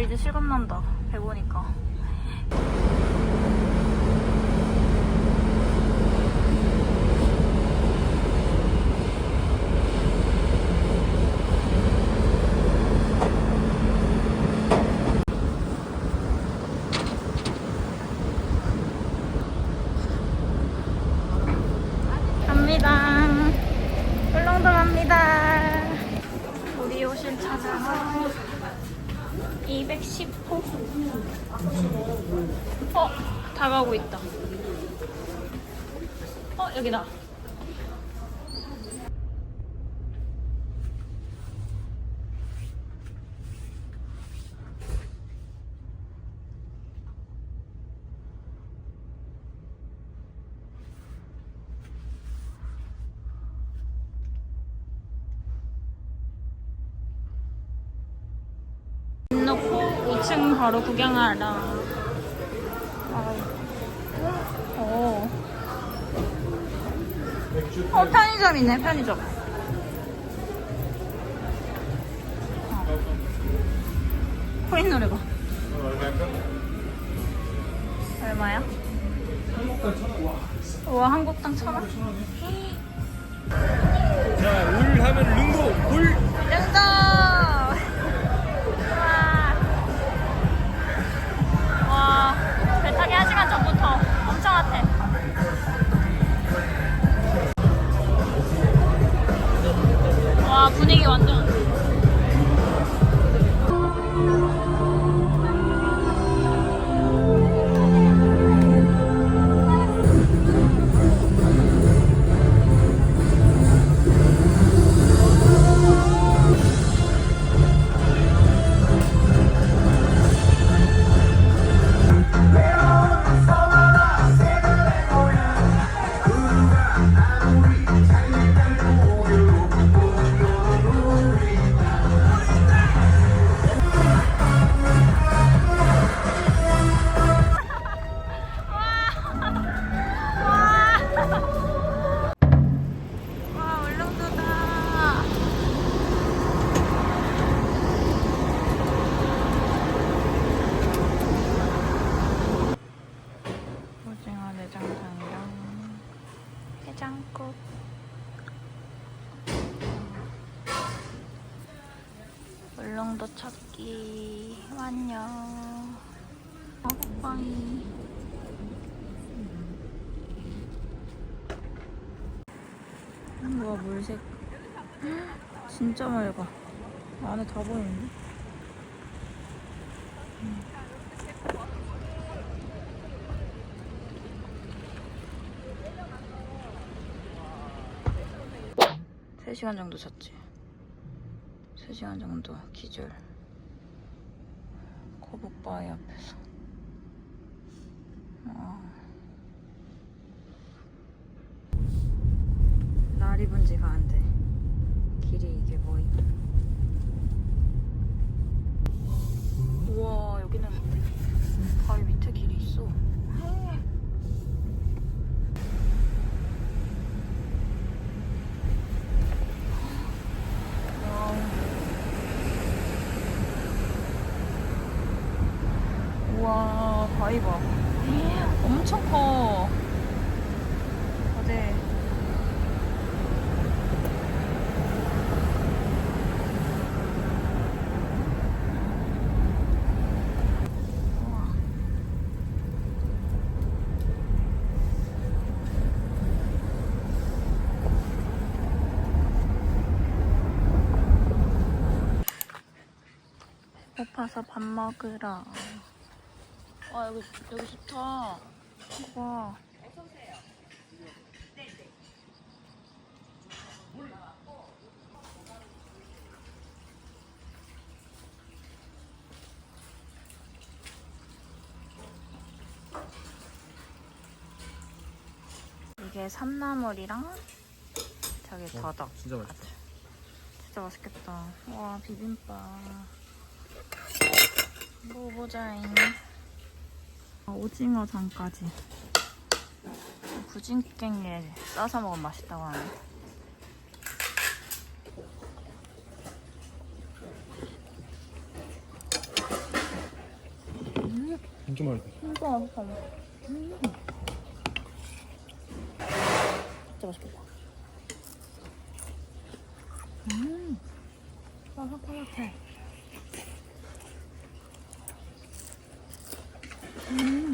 이제 실감난다. 배 보니까. 다가오고 있다. 어, 여기다. 놓고 5층 바로 구경하라. 아, 오. 어, 편의점 있네, 편의점. 어. 코인 노래가. 얼마야? 우와, 한국당 천 원? 자, 울 하면 릉도 울. 릉도! 도 찾기 완료. 먹방이. 뭐야 물색 진짜 맑아 안에 다 보이는데? 음. 세시간 정도 잤지 3시간 정도 기절 거북바위 앞에서 아. 날 입은 지가 안 돼. 길이 이게 뭐임? 우와, 여기는 바위 밑에 길이 있어. 와우. 우와, 바위 봐. 엄청 커. 어제 우와. 배고파서 밥 먹으러. 와 여기 여기 좋다. 와. 이게 삼나물이랑 저기 더덕. 진짜 맛있다. 진짜 맛있겠다. 와 비빔밥. 먹어보자잉. 아, 오징어전까지. 부진깽이에 싸서 먹으면 맛있다고 하네. 진짜 맛있다. 진짜 맛있다. 음. 진짜 맛있겠다. 음. 바삭바삭해. 음.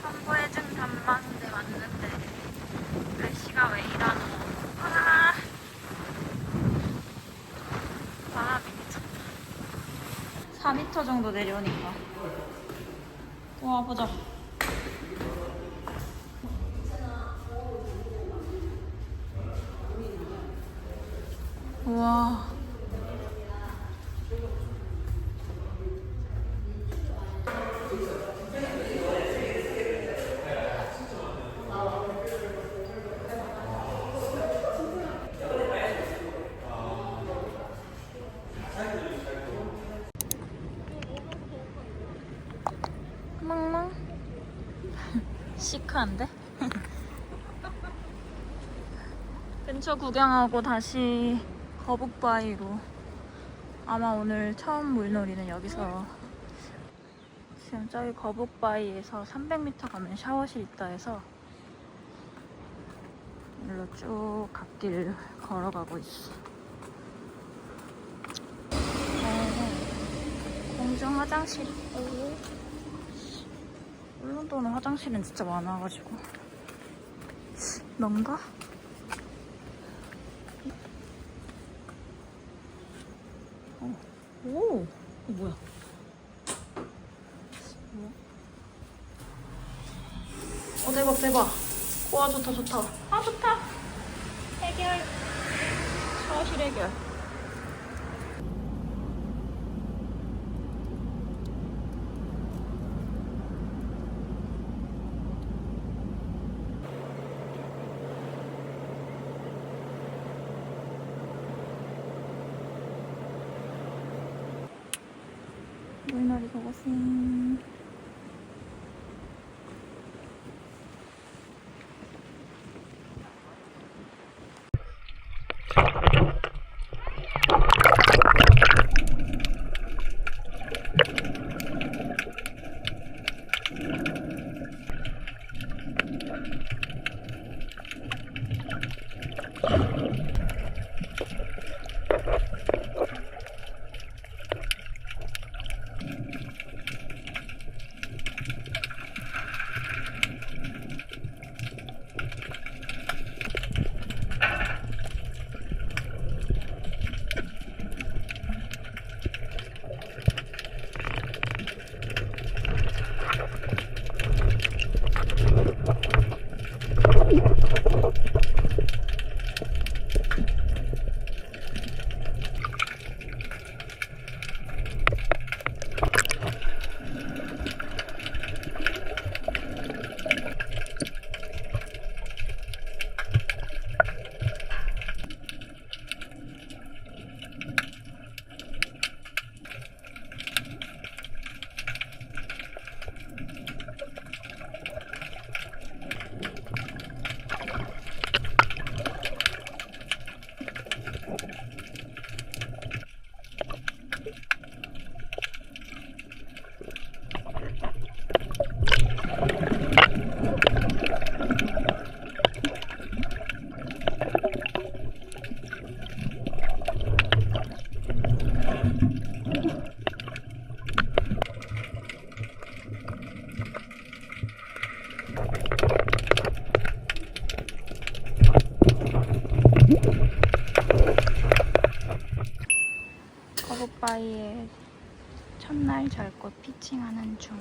천보해준 단방인데 왔는데 날씨가 왜 이러노? 아. 바람이 미쳤다. 4m 정도 내려오니까. 와, 보자. 우와. 멍멍. 시크한데? 근처 구경하고 다시 거북바위로. 아마 오늘 처음 물놀이는 여기서. 지금 저기 거북바위에서 300m 가면 샤워실 있다 해서 일로 쭉 갓길 걸어가고 있어. 어, 공중 화장실 울릉도는 화장실은 진짜 많아가지고. 넌가? 오! 이거 뭐야? 어 대박 대박 와 좋다 좋다 아 좋다 해결 샤워실 해결 물놀이 고 피칭하는 중.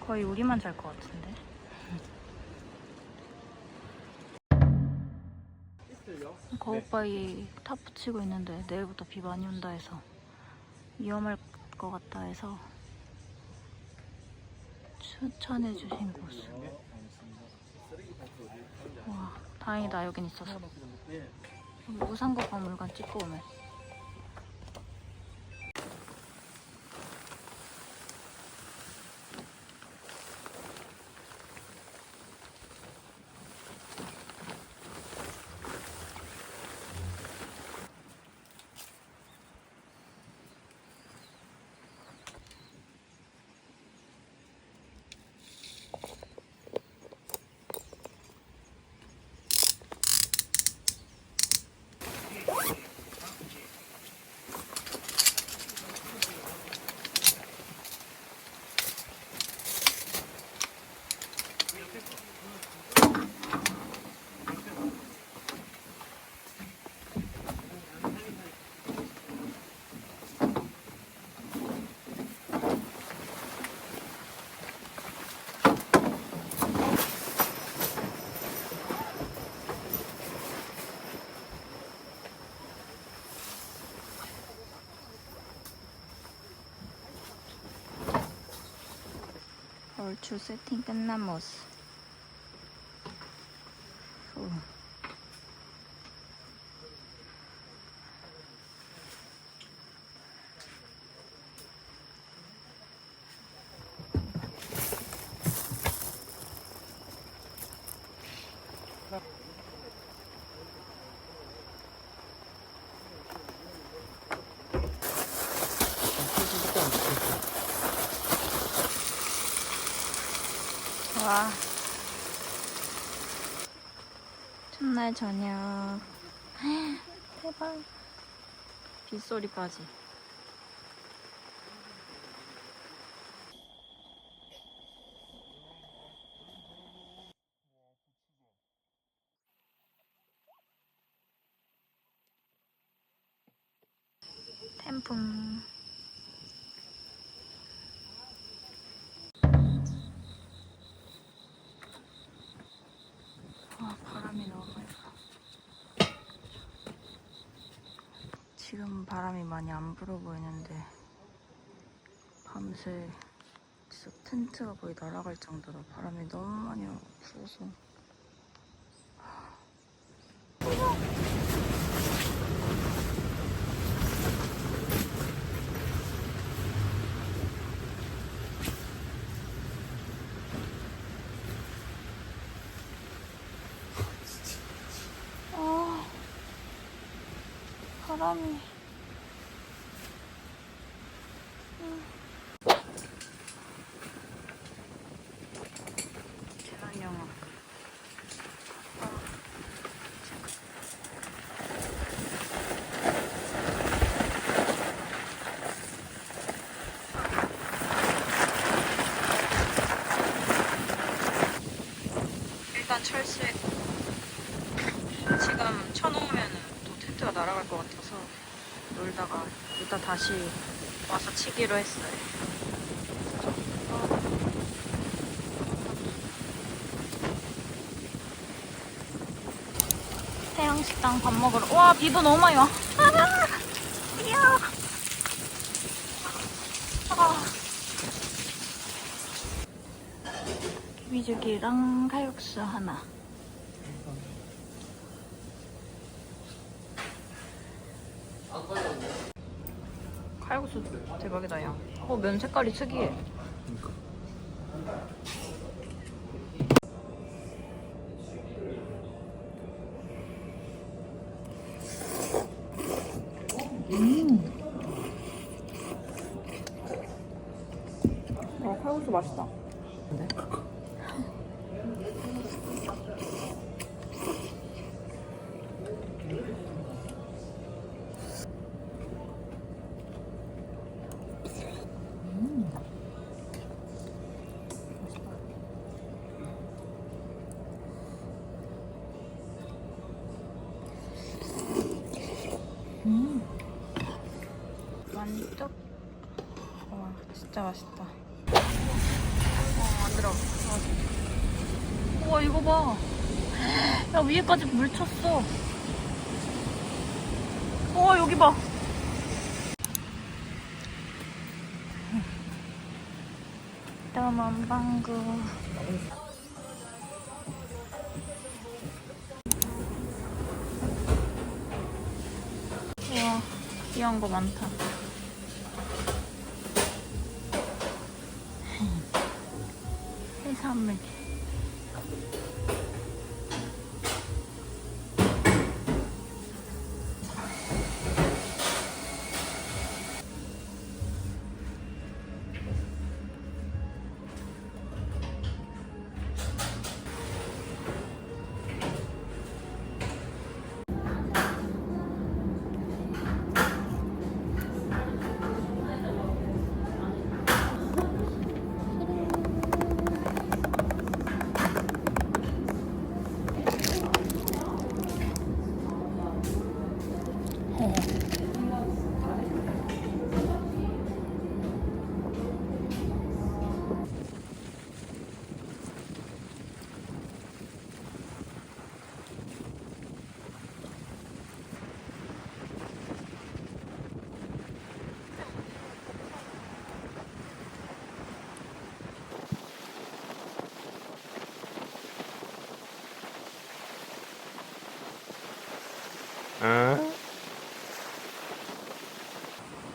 거의 우리만 잘 것 같은데. 거북바위 탑 붙이고 있는데 내일부터 비 많이 온다 해서 위험할 것 같다 해서 추천해 주신 곳. 와, 다행이다 여긴 있어서. 무상고 박물관 찍고 오면. 얼추 세팅 끝난 모습. 후. 와. 첫날 저녁. 대박. 빗소리까지. 태풍. 아, 바람이 너무 많이 불어. 지금 바람이 많이 안 불어 보이는데 밤새 진짜 텐트가 거의 날아갈 정도로 바람이 너무 많이 불어서. 아 바람이 계란 영화 일단 철수해 지금 쳐놓으면 또 텐트가 날아갈 것 같아서 놀다가 이따 다시 와서 치기로 했어요. 태양식당 밥 먹으러. 와, 비도 너무 많이 와. 아, 이야. 아. 비죽이랑 칼국수 하나. 칼국수 대박이다 야. 어, 면 색깔이 특이해. 어, 칼국수 맛있다. 완떡. 와, 진짜 맛있다. 어, 안 들어. 어. 우와, 이거 봐. 야, 위에까지 물 쳤어. 우와, 여기 봐. 떠만방구. 우와, 귀여운 거 많다.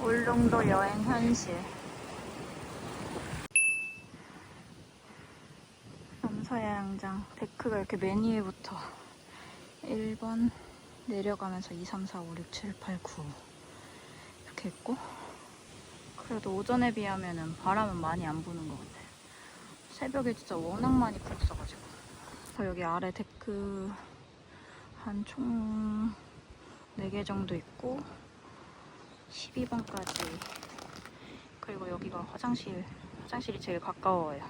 울릉도 여행 현실. 남서야 양장 데크가 이렇게 맨 위에부터 1번 내려가면서 2, 3, 4, 5, 6, 7, 8, 9 이렇게 있고 그래도 오전에 비하면 은 바람은 많이 안 부는 것 같아요 새벽에 진짜 워낙 많이 불었어가지고 여기 아래 데크 한 총 4개 정도 있고 12번까지 그리고 여기가 화장실 화장실이 제일 가까워요.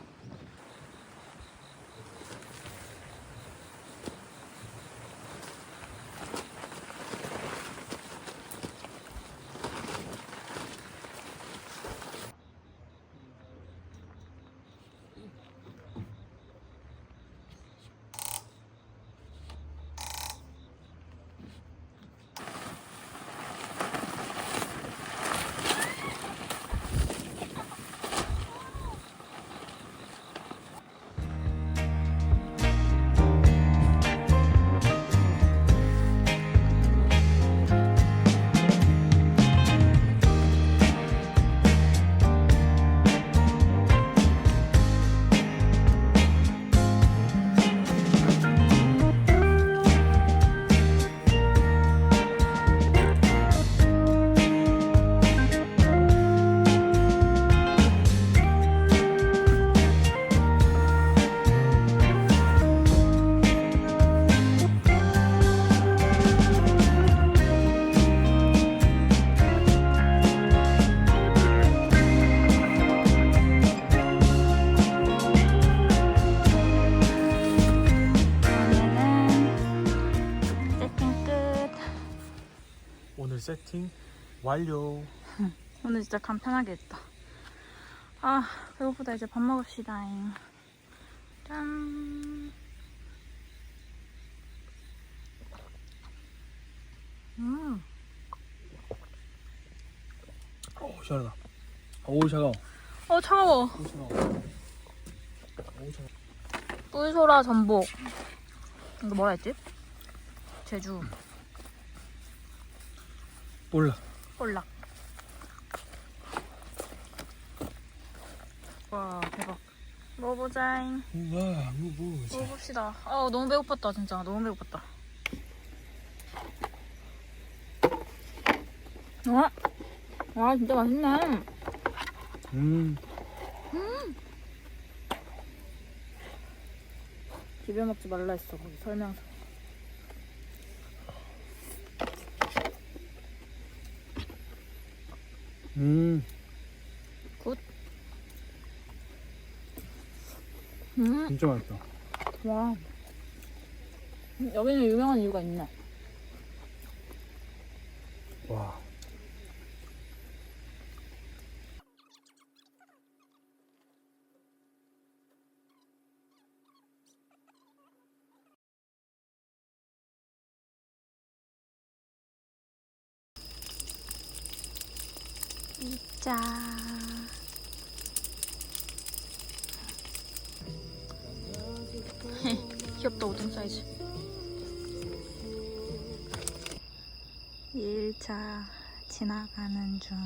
오늘 세팅 완료. 오늘 진짜 간편하게 했다. 아, 배고프다. 이제 밥 먹읍시다. 짠. 음, 오 시원하다. 오 차가워. 어, 차가워. 오 차가워. 오 차가워. 꿀소라 전복. 이거 뭐라 했지? 제주 몰라. 꼴락. 와, 대박. 먹어보자잉. 우와 무부. 먹어봅시다. 아, 너무 배고팠다, 진짜. 너무 배고팠다. 와, 와, 진짜 맛있네. 음. 비벼 먹지 말라 했어, 거기 설명서. 음. 굿. 음, 진짜 맛있다. 와. 여기는 유명한 이유가 있네. 와. 짜. 귀엽다 오줌 사이즈. 1차 지나가는 중.